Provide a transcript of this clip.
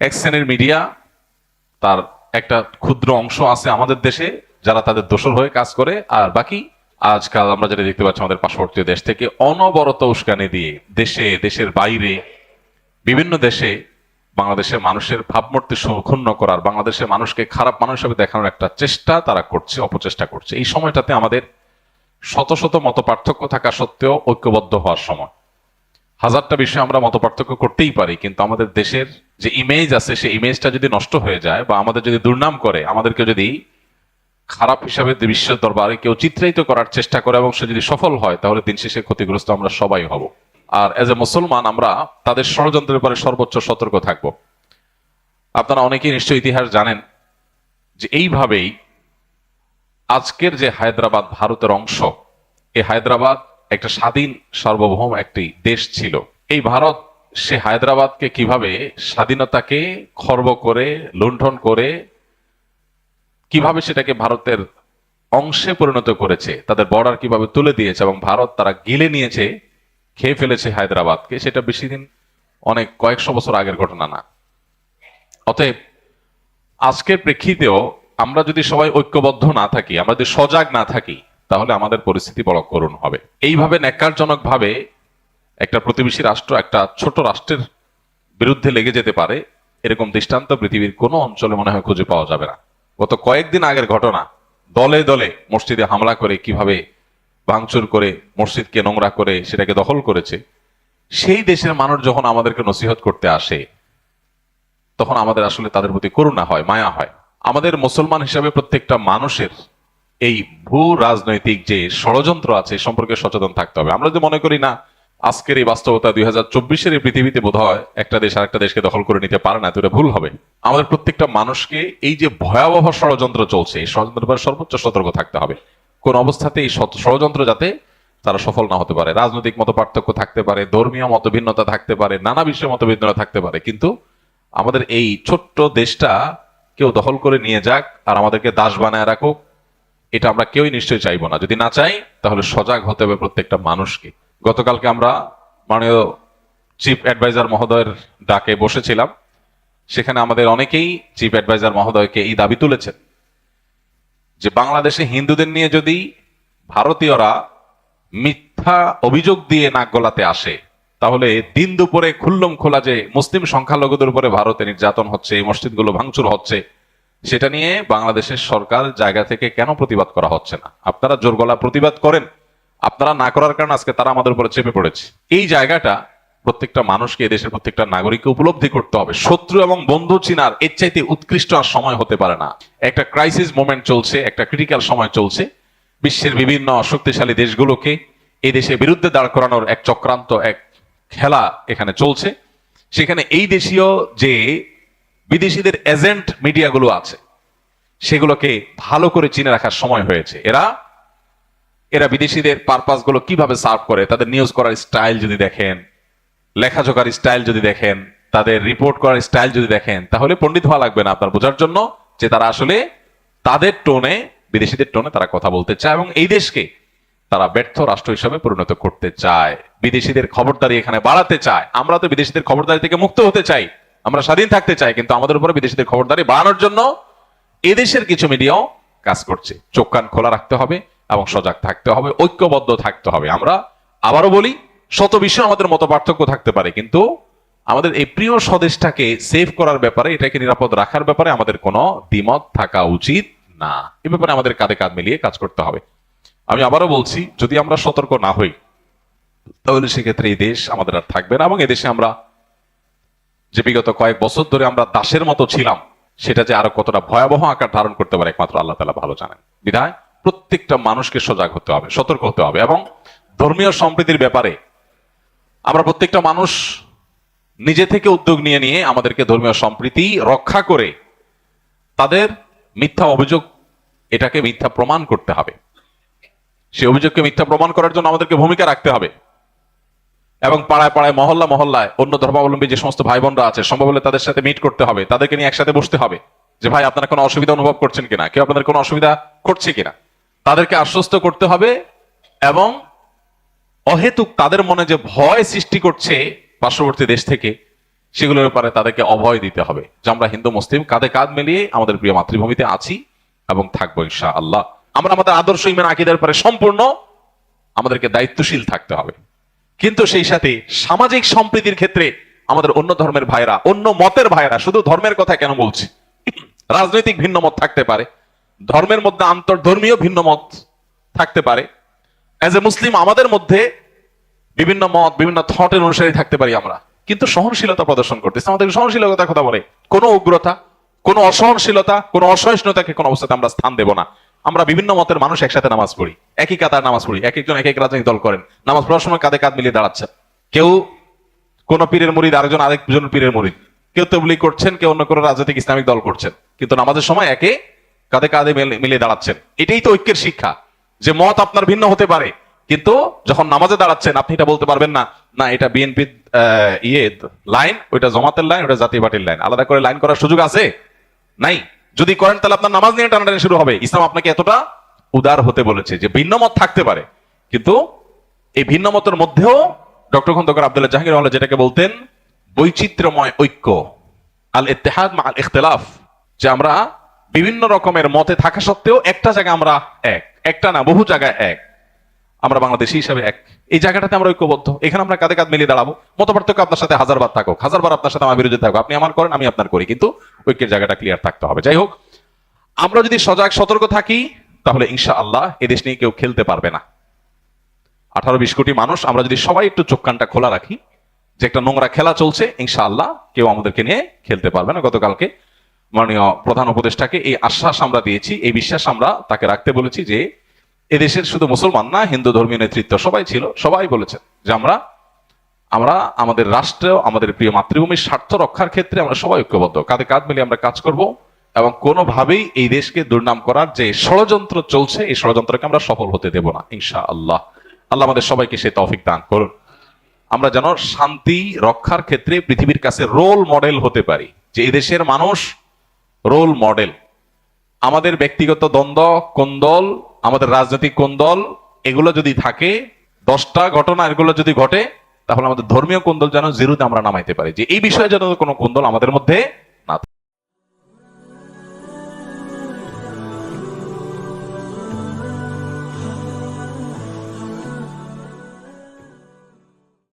এক শ্রেণির মিডিয়া তার একটা ক্ষুদ্র অংশ আছে আমাদের দেশে, যারা তাদের দোষর হয়ে কাজ করে। আর বাকি, আজকাল আমরা যেটা দেখতে পাচ্ছি আমাদের পার্শ্ববর্তী দেশ থেকে, অনবরত উস্কানি দিয়ে দেশে, দেশের বাইরে, বিভিন্ন দেশে বাংলাদেশের মানুষের ভাবমূর্তি ক্ষুণ্ণ করার, বাংলাদেশের মানুষকে খারাপ মানুষ হিসেবে দেখানোর একটা চেষ্টা তারা করছে, অপচেষ্টা করছে। এই সময়টাতে আমাদের শত শত মত পার্থক্য থাকা সত্ত্বেও ঐক্যবদ্ধ হওয়ার সময়। হাজারটা বিষয়ে আমরা মত পার্থক্য করতেই পারি, কিন্তু আমাদের দেশের যে ইমেজ আছে, সেই ইমেজটা যদি নষ্ট হয়ে যায় বা আমাদের যদি দুর্নাম করে, আমাদেরকে যদি খারাপ হিসাবে বিশ্ব দরবারে কেউ চিত্রায়িত করার চেষ্টা করে এবং সে যদি সফল হয়, তাহলে দিন শেষে ক্ষতিগ্রস্ত আমরা সবাই হব। আর এজ এ মুসলমান আমরা তাদের ষড়যন্ত্রের ব্যাপারে সর্বোচ্চ সতর্ক থাকব। আপনারা অনেকেই নিশ্চয়ই ইতিহাস জানেন যে এইভাবেই আজকের যে হায়দ্রাবাদ ভারতের অংশ, এই হায়দ্রাবাদ একটা স্বাধীন সার্বভৌম একটি দেশ ছিল। এই ভারত সে হায়দ্রাবাদকে কীভাবে স্বাধীনতাকে খর্ব করে, লুণ্ঠন করে, কীভাবে সেটাকে ভারতের অংশে পরিণত করেছে, তাদের বর্ডার কীভাবে তুলে দিয়েছে এবং ভারত তারা গিলে নিয়েছে, খেয়ে ফেলেছে হায়দ্রাবাদকে, সেটা বেশি দিন অনেক কয়েকশো বছর আগের ঘটনা না। অতএব আজকের প্রেক্ষিতেও আমরা যদি সবাই ঐক্যবদ্ধ না থাকি, আমরা যদি সজাগ না থাকি, তাহলে আমাদের পরিস্থিতি বড় করুণ হবে। এইভাবে ন্যাক্কারজনক ভাবে একটা প্রতিবেশী রাষ্ট্র, একটা ছোট রাষ্ট্রের বিরুদ্ধে লেগে যেতে পারে, এরকম দৃষ্টান্ত পৃথিবীর কোনো অঞ্চলে মনে হয় খুঁজে পাওয়া যাবে না। গত কয়েকদিন আগের ঘটনা, দলে দলে মসজিদে হামলা করে কীভাবে ভাঙচুর করে মসজিদকে নোংরা করে সেটাকে দখল করেছে, সেই দেশের মানুষ যখন আমাদেরকে নসিহত করতে আসে, তখন আমাদের আসলে তাদের প্রতি করুণা হয়, মায়া হয়। আমাদের মুসলমান হিসাবে প্রত্যেকটা মানুষের এই ভূ রাজনৈতিক যে ষড়যন্ত্র আছে সম্পর্কে সচেতন থাকতে হবে। আমরা যদি মনে করি না আজকের এই বাস্তবতা দুই হাজার চব্বিশের এই পৃথিবীতে বোধ হয় একটা দেশ আরেকটা দেশকে দখল করে নিতে পারে না এটা ভুল হবে। আমাদের প্রত্যেকটা মানুষকে এই যে ভয়াবহ ষড়যন্ত্র চলছে, এই ষড়যন্ত্রের ব্যাপারে সর্বোচ্চ সতর্ক থাকতে হবে। কোন অবস্থাতে এই ষড়যন্ত্র যাতে তারা সফল না হতে পারে। রাজনৈতিক মত পার্থক্য থাকতে পারে, ধর্মীয় মতভিন্নতা থাকতে পারে, নানা বিষয়ে মতভিন্নতা থাকতে পারে, কিন্তু আমাদের এই ছোট্ট দেশটা কেউ দখল করে নিয়ে যাক আর আমাদেরকে দাস বানায় রাখুক, এটা আমরা কেউই নিশ্চয়ই চাইব না। যদি না চাই, তাহলে সজাগ হতে হবে প্রত্যেকটা মানুষকে। গতকালকে আমরা মাননীয় চিফ অ্যাডভাইজার মহোদয়ের ডাকে বসেছিলাম। সেখানে আমাদের অনেকেই চিফ অ্যাডভাইজার মহোদয়কে এই দাবি তুলেছেন যে বাংলাদেশে হিন্দুদের নিয়ে যদি ভারতীয়রা মিথ্যা অভিযোগ দিয়ে নাক গলাতে আসে, তাহলে দিন দুপুরে খুল্লম খোলা যে মুসলিম সংখ্যালঘুদের উপরে ভারতে নির্যাতন হচ্ছে, এই মসজিদগুলো ভাঙচুর হচ্ছে, সেটা নিয়ে বাংলাদেশের সরকার জায়গা থেকে কেন প্রতিবাদ করা হচ্ছে না? আপনারা জোর গলা প্রতিবাদ করেন। আপনারা না করার কারণে আজকে তারা আমাদের উপরে চেপে পড়েছে। এই জায়গাটা প্রত্যেকটা মানুষকে দেশের প্রত্যেকটা নাগরিককে উপলব্ধি করতে হবে। শত্রু এবং বন্ধু চিনার এর চাইতে উৎকৃষ্ট আর সময় হতে পারে না। একটা ক্রাইসিস মোমেন্ট চলছে, একটা ক্রিটিক্যাল সময় চলছে। বিশ্বের বিভিন্ন শক্তিশালী দেশগুলোকে এই দেশের বিরুদ্ধে দাঁড় করানোর এক চক্রান্ত, এক খেলা এখানে চলছে। সেখানে এই দেশীয় যে বিদেশিদের এজেন্ট মিডিয়াগুলো আছে, সেগুলোকে ভালো করে চিনে রাখার সময় হয়েছে। এরা এরা বিদেশিদের পারপাসগুলো কীভাবে সার্ভ করে? তাদের নিউজ করার স্টাইল যদি দেখেন, লেখাজোকার স্টাইল যদি দেখেন, তাদের রিপোর্ট করার স্টাইল যদি দেখেন, তাহলে পণ্ডিত হওয়া লাগবে না আপনার বোঝার জন্য যে তারা আসলে তাদের টোনে বিদেশিদের টোনে তারা কথা বলতে চায় এবং এই দেশকে তারা ব্যর্থ রাষ্ট্র হিসেবে পরিণত করতে চায়। বিদেশিদের খবরদারি এখানে বাড়াতে চায়। আমরা তো বিদেশিদের খবরদারি থেকে মুক্ত হতে চাই। আমরা স্বাধীন থাকতে চাই, কিন্তু আমাদের উপরে বিদেশিদের খবরদারি বাড়ানোর জন্য এদেশের কিছু মিডিয়াও কাজ করছে। চোখ কান খোলা রাখতে হবে। এবং সজাগ থাকতে হবে, ঐক্যবদ্ধ থাকতে হবে। আমরা আবারও বলি, শত বিষয়ে আমাদের মত পার্থক্য থাকতে পারে, কিন্তু আমাদের এই প্রিয় স্বদেশটাকে সেভ করার ব্যাপারে, এটাকে নিরাপদ রাখার ব্যাপারে আমাদের কোনো দ্বিমত থাকা উচিত না। এ ব্যাপারে আমাদের কাঁধে কাঁধ মিলিয়ে কাজ করতে হবে। আমি আবারও বলছি, যদি আমরা সতর্ক না হই, তাহলে সেক্ষেত্রে এই দেশ আমাদের আর থাকবে না এবং এদেশে আমরা যে বিগত কয়েক বছর ধরে আমরা দাসের মতো ছিলাম, সেটা যে আরও কতটা ভয়াবহ আকার ধারণ করতে পারে, একমাত্র আল্লাহ তালা ভালো জানেন। বিধায় প্রত্যেকটা মানুষকে সজাগ হতে হবে, সতর্ক হতে হবে এবং ধর্মীয় সম্প্রীতির ব্যাপারে আমরা প্রত্যেকটা মানুষ নিজে থেকে উদ্যোগ নিয়ে নিয়ে আমাদেরকে ধর্মীয় সম্প্রীতি রক্ষা করে তাদের মিথ্যা অভিযোগ এটাকে মিথ্যা প্রমাণ করতে হবে। সে অভিযোগকে মিথ্যা প্রমাণ করার জন্য আমাদেরকে ভূমিকা রাখতে হবে এবং পাড়ায় পাড়ায়, মহল্লা মহল্লায় অন্য ধর্মাবলম্বী যে সমস্ত ভাই বোনরা আছে সম্ভব হলে তাদের সাথে মিট করতে হবে, তাদেরকে নিয়ে একসাথে বসতে হবে যে, ভাই, আপনারা কোনো অসুবিধা অনুভব করছেন কিনা? কেউ আপনাদের কোনো অসুবিধা করছে কিনা? তাদেরকে আশ্বস্ত করতে হবে এবং অহেতুক তাদের মনে যে ভয় সৃষ্টি করছে পার্শ্ববর্তী দেশ থেকে, সেগুলোর ব্যাপারে তাদেরকে অভয় দিতে হবে যে আমরা হিন্দু, মুসলিম, কাঁধে কাঁধ মিলিয়ে আমাদের প্রিয় মাতৃভূমিতে আছি এবং থাকব ইনশা আল্লাহ আমরা আমাদের আদর্শ ইমান, আকিদের পরে সম্পূর্ণ আমাদেরকে দায়িত্বশীল থাকতে হবে। কিন্তু সেই সাথে সামাজিক সম্প্রীতির ক্ষেত্রে আমাদের অন্য ধর্মের ভাইরা অন্য মতের ভাইরা শুধু ধর্মের কথা কেন বলছি? রাজনৈতিক ভিন্ন মত থাকতে পারে। ধর্মের মধ্যে আন্তর্ধর্মীয় ভিন্ন মত থাকতে পারে। অ্যাজ এ মুসলিম আমাদের মধ্যে বিভিন্ন মত, বিভিন্ন থটের অনুসারী থাকতে পারি আমরা। কিন্তু সহনশীলতা প্রদর্শন করতেছে। আমাদের সহনশীলতার কথা বলে। কোনো উগ্রতা, কোনো অসহনশীলতা, কোনো অসহিষ্ণুতাকে কোনো অবস্থাতে আমরা স্থান দেব না। আমরা বিভিন্ন মতের মানুষ একসাথে নামাজ পড়ি। একই কাতার নামাজ পড়ি। এক একজন, এক এক রাজনৈতিক দল করেন। নামাজ পড়ার সময় কাঁধে কাঁধ মিলিয়ে দাঁড়াচ্ছেন। কেউ কোন পীরের মুরিদ আরেকজন আরেকজন পীরের মুরিদ কেউ তবলিগ করছেন, কেউ অন্য কোনো রাজনৈতিক ইসলামিক দল করছেন। কিন্তু নামাজের সময় একে কাঁধে কাঁধে মিলে- মিলিয়ে দাঁড়াচ্ছেন। এটাই তো ঐক্যের শিক্ষা, যে মত আপনার ভিন্ন হতে পারে। কিন্তু যখন নামাজে দাঁড়াচ্ছেন, আপনি এটা বলতে পারবেন না না, এটা বিএনপি ইয়ে লাইন, ওইটা জমাতের লাইন ওটা জাতীয় পার্টির লাইন। আলাদা করে লাইন করার সুযোগ আছে? নাই। যদি করেন, তাহলে আপনার নামাজ নিয়ে টানাটানি শুরু হবে। ইসলাম আপনাকে এতটা উদার হতে বলেছে যে ভিন্ন মত থাকতে পারে। কিন্তু এই ভিন্ন মতের মধ্যেও ডক্টর খন্দকার আব্দুল্লাহ জাহাঙ্গীর রহমান যেটাকে বলতেন, বৈচিত্র্যময় ঐক্য আল ইত্তেহাদ মা আল ইখতিলাফ যে আমরা বিভিন্ন রকমের মতে থাকা সত্ত্বেও একটা জায়গায় আমরা এক, একটা না, বহু জায়গায় এক। আমরা বাংলাদেশি হিসাবে এক। এই জায়গাটাতে আমরা ঐক্যবদ্ধ। এখানে আমরা কাঁধে কাঁধ মিলিয়ে দাঁড়াবো। মত পার্থক্য আপনার সাথে হাজার বার থাকুক। হাজার বার আপনার সাথে আমার বিরুদ্ধে থাকুক। আপনি আমার করেন, আমি আপনার করি। কিন্তু ঐক্যের জায়গাটা ক্লিয়ার থাকতে হবে। যাই হোক, আমরা যদি সজাগ, সতর্ক থাকি, তাহলে ইনশা আল্লাহ এদেশ নিয়ে কেউ খেলতে পারবে না। আঠারো বিশ কোটি মানুষ, আমরা যদি সবাই একটু চোখ কানটা খোলা রাখি যে একটা নোংরা খেলা চলছে, ইনশাআল্লাহ কেউ আমাদেরকে নিয়ে খেলতে পারবে না। গতকালকে মাননীয় প্রধান উপদেষ্টাকে এই আশ্বাস আমরা দিয়েছি, এই বিশ্বাস আমরা তাকে রাখতে বলেছি যে এদেশের শুধু মুসলমান না, হিন্দু ধর্মীয় নেতৃত্ব সবাই ছিল, সবাই বলেছেন যে আমরা আমরা আমাদের রাষ্ট্র, আমাদের প্রিয় মাতৃভূমির স্বার্থ রক্ষার ক্ষেত্রে আমরা সবাই ঐক্যবদ্ধ। কাঁধে কাঁধ মিলিয়ে আমরা কাজ করব এবং কোনোভাবেই এই দেশকে দুর্নাম করার যে ষড়যন্ত্র চলছে, এই ষড়যন্ত্রকে আমরা সফল হতে দেব না ইনশা আল্লাহ আল্লাহ আমাদের সবাইকে সে তৌফিক দান করুন। আমরা যেন শান্তি রক্ষার ক্ষেত্রে পৃথিবীর কাছে রোল মডেল হতে পারি, যে এই দেশের মানুষ রোল মডেল আমাদের ব্যক্তিগত দ্বন্দ্ব, কোন দল, আমাদের রাজনৈতিক কোন দল, এগুলো যদি থাকে, দশটা ঘটনা এগুলো যদি ঘটে, তাহলে আমাদের ধর্মীয় কোন্দল যেন জিরোতে আমরা নামাইতে পারি। যে এই বিষয়ে যেন কোনো কোন্দল আমাদের মধ্যে